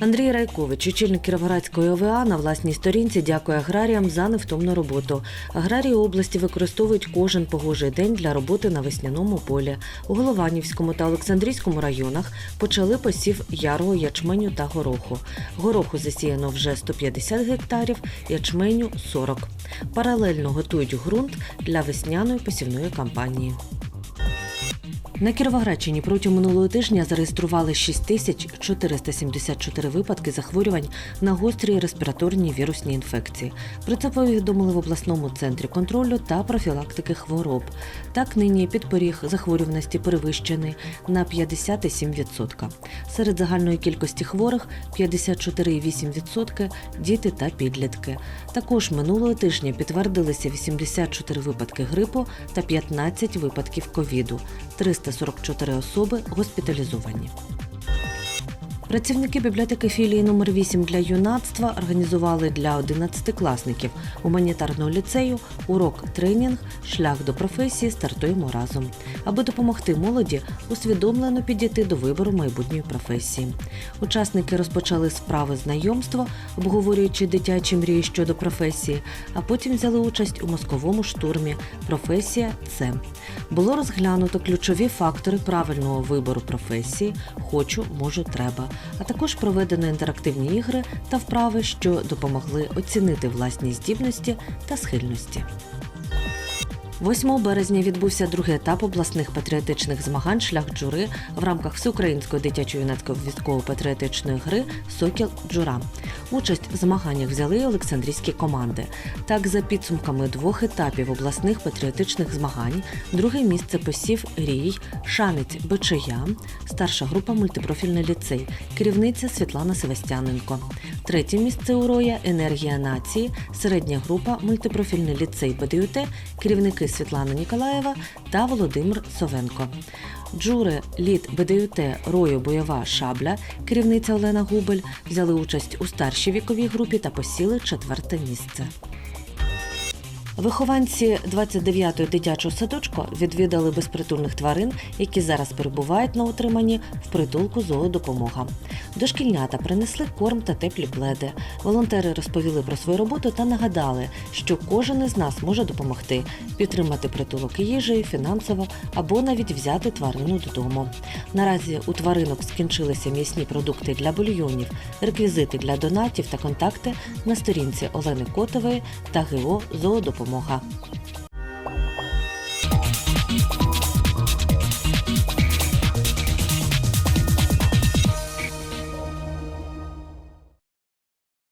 Андрій Райкович, очільник Кіровоградської ОВА, на власній сторінці дякує аграріям за невтомну роботу. Аграрії області використовують кожен погожий день для роботи на весняному полі. У Голованівському та Олександрійському районах почали посів ярого ячменю та гороху. Гороху засіяно вже 150 гектарів, ячменю 40. Паралельно готують ґрунт для весняної посівної кампанії. На Кіровоградщині протягом минулого тижня зареєстрували 6474 випадки захворювань на гострі респіраторні вірусні інфекції. Про це повідомили в обласному центрі контролю та профілактики хвороб. Так нині підпоріг захворюваності перевищений на 57%. Серед загальної кількості хворих 54,8% – діти та підлітки. Також минулого тижня підтвердилися 84 випадки грипу та 15 випадків ковіду. 344 особи госпіталізовані. Працівники бібліотеки філії номер 8 для юнацтва організували для 11-класників гуманітарного ліцею урок тренінг Шлях до професії стартуємо разом, аби допомогти молоді усвідомлено підійти до вибору майбутньої професії. Учасники розпочали справи знайомства, обговорюючи дитячі мрії щодо професії, а потім взяли участь у мозковому штурмі Професія це було розглянуто ключові фактори правильного вибору професії Хочу, можу, треба, а також проведено інтерактивні ігри та вправи, що допомогли оцінити власні здібності та схильності. 8 березня відбувся другий етап обласних патріотичних змагань шлях джури в рамках всеукраїнської дитячо-юнацької військово-патріотичної гри Сокіл Джура. Участь в змаганнях взяли Олександрійські команди. Так, за підсумками двох етапів обласних патріотичних змагань, друге місце посів Рій, Шанець Бичия, старша група мультипрофільний ліцей, керівниця Світлана Севастяненко. Третє місце у Роя Енергія нації, середня група мультипрофільний ліцей БДЮТ, керівники Світлана Ніколаєва та Володимир Совенко. Джури лід БДЮТ Рою Бойова Шабля, керівниця Олена Губель, взяли участь у старшій віковій групі та посіли четверте місце. Вихованці 29-ї дитячого садочку відвідали безпритульних тварин, які зараз перебувають на утриманні в притулку зоодопомога. Дошкільнята принесли корм та теплі пледи. Волонтери розповіли про свою роботу та нагадали, що кожен із нас може допомогти підтримати притулок їжею, фінансово або навіть взяти тварину додому. Наразі у тваринок скінчилися м'ясні продукти для бульйонів, реквізити для донатів та контакти на сторінці Олени Котової та ГО Зоодопомога. 莫哈。